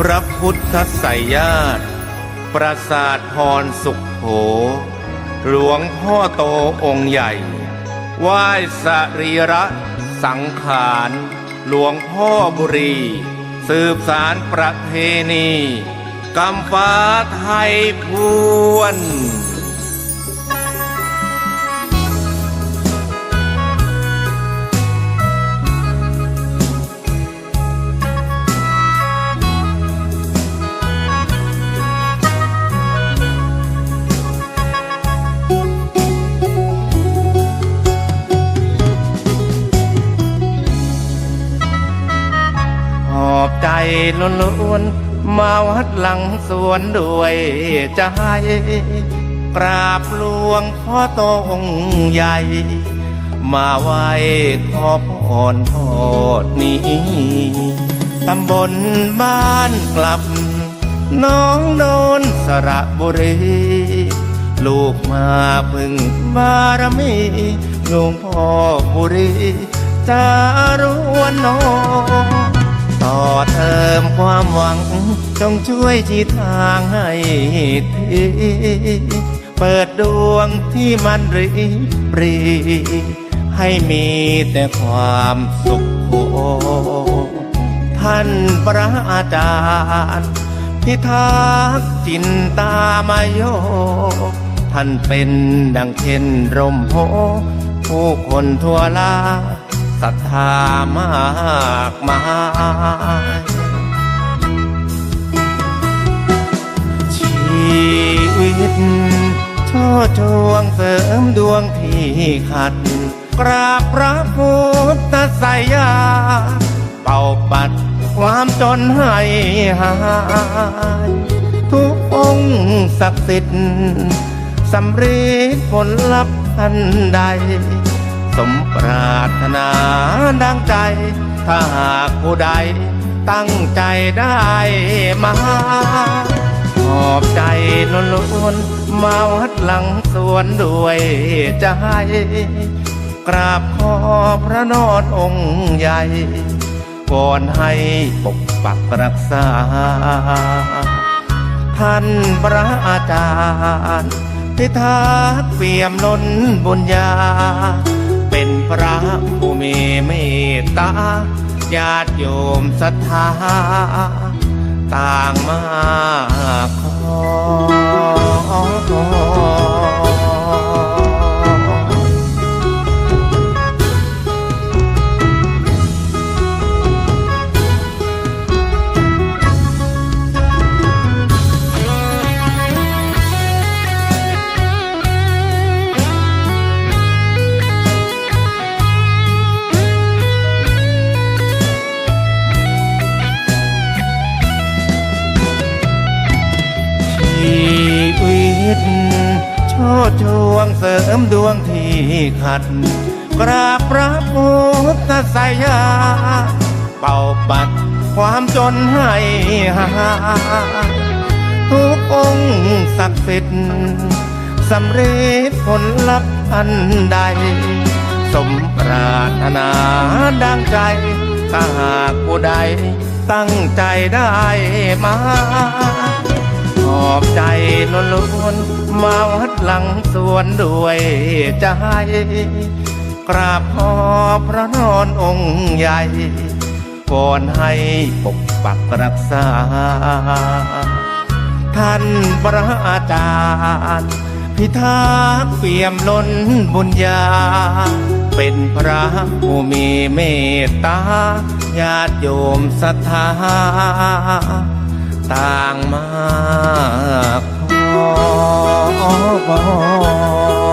พระพุทธไสยญาติปราสาทพรสุขโข หลวงพ่อโตองค์ใหญ่ไหว้สรีระสังขาร หลวงพ่อบุรี สืบสารประเพณีกำฟ้าไทยพวน ล้นล้วนๆมาวัดหลังสวนด้วยใจกราบหลวงพ่อโตองค์ใหญ่ มาไหว้ขอพรทอดนี้ตำบลบ้านกลับ น้องโดนสระบุรี ลูกมาพึ่งบารมีหลวงพ่อบุรีจารวนน้อง ต่อเติมความหวัง จงช่วยชี้ทางให้ทีเปิดดวงที่มันรีปรี ให้มีแต่ความสุขโท่านพระอาจารย์ พิทักษ์จินตามโย ท่านเป็นดังเช่นร่มโพผู้คนทั่วลา ศรัทธามากมายชีวิตโชดช่วงเสริมดวงที่ขัด กราบพระพุทธสยา เป่าปัดความจนให้หาย ทุกองค์ศักดิ์สิทธิ์สำเร็จผลลัพธ์ทันใด สมปรารถนาดังใจ ถ้าหากผู้ใดตั้งใจได้มาขอบใจล้นล้นมาวัดหลังสวนด้วยใจ กราบขอพระนอนองค์ใหญ่วอนให้ปกปักรักษา ท่านพระอาจารย์พิทักษ์เปี่ยมล้นบุญญา มีเมตตาญาติโยมศรัทธา ต่างมาขอ ดช่วงเสริมดวงที่ขัด กราบพระพุทธสยา เป่าปัดความจนให้หาทุกองค์ศักดิ์สิทธิ์สำเร็จผลลัพธ์อันใด สมปรารถนาดังใจถ้าหากผู้ใดตั้งใจได้มา อบใจล้นล้นมาวัดหลังสวนด้วยใจ กราบขอพระนอนองค์ใหญ่วอนให้ปกปักรักษา ท่านพระอาจารย์ พิทักษ์เปี่ยมล้นบุญญา เป็นพระผู้มีเมตตาญาติโยมศรัทธา ต่างมาขอพอ